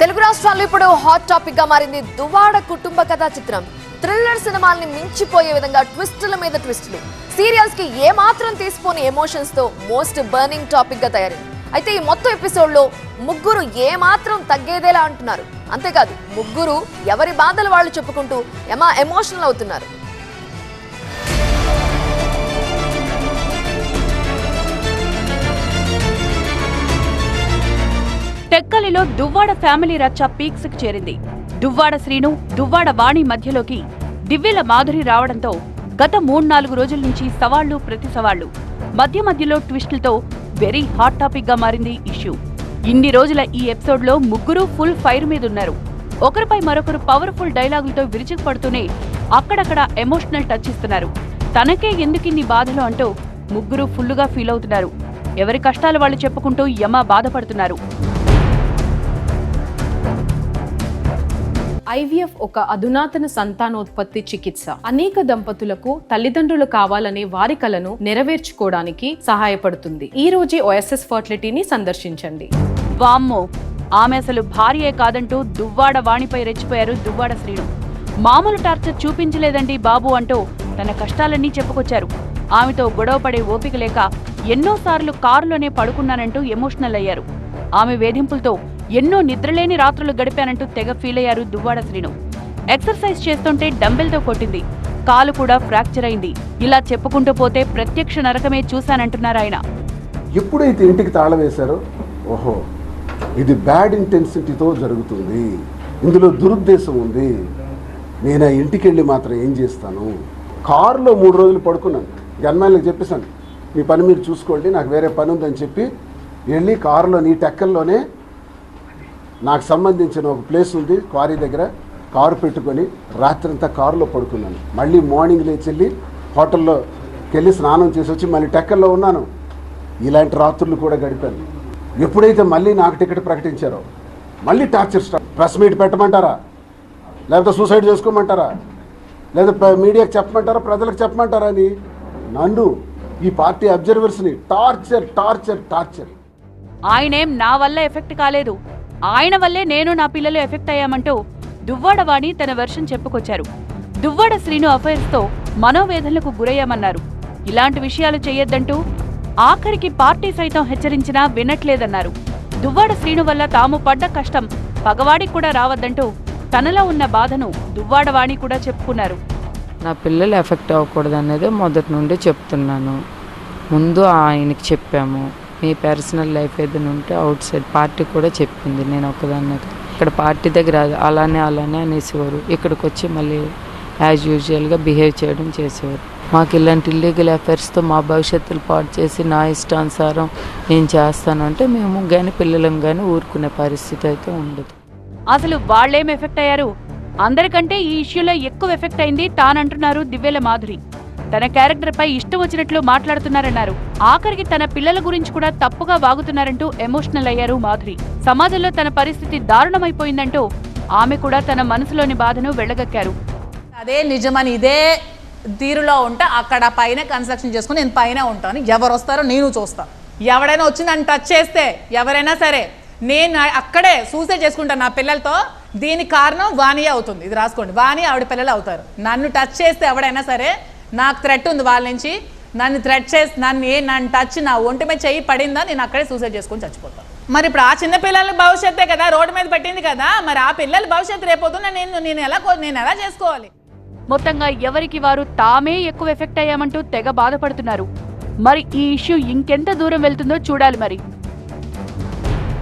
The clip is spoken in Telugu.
తెలుగు రాష్ట్రాల్లో ఇప్పుడు హాట్ టాపిక్గా మారింది దువాడ కుటుంబ కథా చిత్రం. థ్రిల్లర్ సినిమాల్ని మించిపోయే విధంగా ట్విస్టుల మీద ట్విస్టులు. సీరియల్స్కి ఏ మాత్రం తీసిపోని ఎమోషన్స్తో మోస్ట్ బర్నింగ్ టాపిక్గా తయారైంది. అయితే ఈ మొత్తం ఎపిసోడ్లో ముగ్గురు ఏ మాత్రం తగ్గేదేలా అంటున్నారు. అంతేకాదు ముగ్గురు ఎవరి బాధలు వాళ్ళు చెప్పుకుంటూ ఎమా ఎమోషనల్ అవుతున్నారు. టెక్కలిలో దువ్వాడ ఫ్యామిలీ రచ్చ పీక్స్కి చేరింది. దువ్వాడ శ్రీను దువ్వాడ వాణి మధ్యలోకి దివ్యల మాధురి రావడంతో గత మూడు నాలుగు రోజుల నుంచి సవాళ్ళు ప్రతి సవాళ్ళు. మధ్య మధ్యలో ట్విస్టులతో వెరీ హాట్ టాపిక్గా మారింది ఇష్యూ. ఇన్ని రోజుల ఈ ఎపిసోడ్లో ముగ్గురు ఫుల్ ఫైర్ మీద ఉన్నారు ఒకరిపై మరొకరు పవర్ఫుల్ డైలాగులతో విరుచుకుపడుతూనే అక్కడక్కడ ఎమోషనల్ టచ్ ఇస్తున్నారు. తనకే ఎందుకిన్ని బాధలు అంటూ ముగ్గురు ఫుల్లుగా ఫీల్ అవుతున్నారు. ఎవరి కష్టాలు వాళ్ళు చెప్పుకుంటూ యమ బాధపడుతున్నారు. ఐవీఎఫ్ ఒక అధునాతన సంతానోత్పత్తి చికిత్స. అనేక దంపతులకు తల్లిదండ్రులు కావాలనే వారి కలను నెరవేర్చుకోవడానికి సహాయపడుతుంది. ఈ రోజే ఓఎస్ఎస్ ఫర్టిలిటీని సందర్శించండి. వామ్మో! ఆమె అసలు భార్యే కాదంటూ దువ్వాడ వాణిపై రెచ్చిపోయారు దువ్వాడ శ్రీను. మామూలు టార్చర్ చూపించలేదండి బాబు అంటూ తన కష్టాలన్నీ చెప్పుకొచ్చారు. ఆమెతో గొడవ పడే ఓపిక లేక ఎన్నోసార్లు కారులోనే పడుకున్నానంటూ ఎమోషనల్ అయ్యారు. ఆమె వేధింపులతో ఎన్నో నిద్రలేని రాత్రులు గడిపానంటూ తెగ ఫీల్ అయ్యారు దువ్వాడ శ్రీను. ఎక్సర్సైజ్ చేస్తుంటే డంబెల్తో కొట్టింది. కాలు కూడా ఫ్రాక్చర్ అయింది. ఇలా చెప్పుకుంటూ పోతే ప్రత్యక్ష నరకమే చూశానంటున్నారు ఆయన. ఎప్పుడైతే ఇంటికి తాళం వేశారో ఓహో ఇది బ్యాడ్ ఇంటెన్సిటీతో జరుగుతుంది. ఇందులో దురుద్దేశం ఉంది. నేను ఆ ఇంటికి వెళ్ళి మాత్రం ఏం చేస్తాను? కారులో మూడు రోజులు పడుకున్నాను. గన్మ్యాన్లకు చెప్పేశాను మీ పని మీరు చూసుకోండి నాకు వేరే పని ఉందని చెప్పి వెళ్ళి కారులో నీ టెక్కల్లోనే నాకు సంబంధించిన ఒక ప్లేస్ ఉంది క్వారీ దగ్గర. కారు పెట్టుకొని రాత్రంతా కారులో పడుకున్నాను. మళ్ళీ మార్నింగ్ లేచి వెళ్ళి హోటల్లో వెళ్ళి స్నానం చేసి వచ్చి మళ్ళీ టెక్కల్లో ఉన్నాను. ఇలాంటి రాత్రులు కూడా గడిపాను. ఎప్పుడైతే మళ్ళీ నాకు టికెట్ ప్రకటించారో మళ్ళీ టార్చర్ స్టార్ట్. ప్రెస్ మీట్ పెట్టమంటారా? లేకపోతే సూసైడ్ చేసుకోమంటారా? లేదా మీడియాకి చెప్పమంటారా? ప్రజలకు చెప్పమంటారా అని? నన్ను ఈ పార్టీ అబ్జర్వర్స్ని టార్చర్ టార్చర్ టార్చర్. ఆయనేం నా వల్ల ఎఫెక్ట్ కాలేదు. ఆయన వల్లే నేను నా పిల్లలు ఎఫెక్ట్ అయ్యామంటూ దువ్వాడవాణి తన వెర్షన్ చెప్పుకొచ్చారు. దువ్వాడ శ్రీను అఫైర్స్తో మనోవేదనలకు గురయ్యామన్నారు. ఇలాంటి విషయాలు చేయొద్దంటూ ఆఖరికి పార్టీ సైతం హెచ్చరించినా వినట్లేదన్నారు. దువ్వాడ శ్రీను వల్ల తాము పడ్డ కష్టం పగవాడికి కూడా రావద్దంటూ తనలో ఉన్న బాధను దువ్వాడవాణి కూడా చెప్పుకున్నారు. నా పిల్లలు ఎఫెక్ట్ అవ్వకూడదు అనేది మొదటి నుండి చెప్తున్నాను. ముందు ఆయనకి చెప్పాము. మీ పర్సనల్ లైఫ్ ఏదైనా ఉంటే అవుట్ సైడ్ పార్టీ కూడా చెప్పింది నేను ఒకదాన్ని ఇక్కడ పార్టీ దగ్గర అలానే అలానే అనేసేవారు. ఇక్కడికి వచ్చి మళ్ళీ యాజ్ యూజువల్గా బిహేవ్ చేయడం చేసేవారు. మాకు ఇలాంటి ఇల్లీగల్ అఫైర్స్తో మా భవిష్యత్తులు పాటు చేసి నా ఇష్టానుసారం నేను చేస్తాను అంటే మేము కానీ పిల్లలం కానీ ఊరుకునే పరిస్థితి అయితే ఉండదు. అసలు వాళ్ళేం ఎఫెక్ట్ అయ్యారు? అందరికంటే ఈ ఇష్యూలో ఎక్కువ ఎఫెక్ట్ అయింది తానంటున్నారు దివ్యల మాధురి. తన క్యారెక్టర్ పై ఇష్టం వచ్చినట్లు మాట్లాడుతున్నారన్నారు. ఆఖరికి తన పిల్లల గురించి కూడా తప్పుగా వాగుతున్నారంటూ ఎమోషనల్ అయ్యారు మాధురి. సమాజంలో తన పరిస్థితి దారుణమైపోయిందంటూ ఆమె కూడా తన మనసులోని బాధను వెళ్ళగక్కారు అదే నిజమని ఇదే తీరులో ఉంటే అక్కడ పైన కన్స్ట్రక్షన్ చేసుకుని నేను పైన ఉంటాను. ఎవరు వస్తారో నేను చూస్తాను ఎవడైనా వచ్చి నన్ను టచ్ చేస్తే ఎవరైనా సరే నేను అక్కడే సూసైడ్ చేసుకుంటాను నా పిల్లలతో. దీని కారణం వాణి అవుతుంది. ఇది రాసుకోండి. వాణి ఆవిడ పిల్లలు అవుతారు. నన్ను టచ్ చేస్తే ఎవడైనా సరే నాకు థ్రెట్ ఉంది వాళ్ళ నుంచి. నన్ను థ్రెట్ చేసి నన్ను ఏ నన్ను టచ్ నా ఒంటి మీద చెయ్యి పడిందా నేను అక్కడే సూసైడ్ చేసుకొని చచ్చిపోతాను మరి ఇప్పుడు ఆ చిన్న పిల్లల భవిష్యత్తే కదా రోడ్డు మీద పెట్టింది కదా మరి ఆ పిల్లల భవిష్యత్తు రేపొద్దున నేను నేను ఎలా కో- నేను ఎలా చేసుకోవాలి? మొత్తంగా ఎవరికి వారు తామే ఎక్కువ ఎఫెక్ట్ అయ్యామంటూ తెగ బాధపడుతున్నారు. మరి ఈ ఇష్యూ ఇంకెంత దూరం వెళ్తుందో చూడాలి మరి.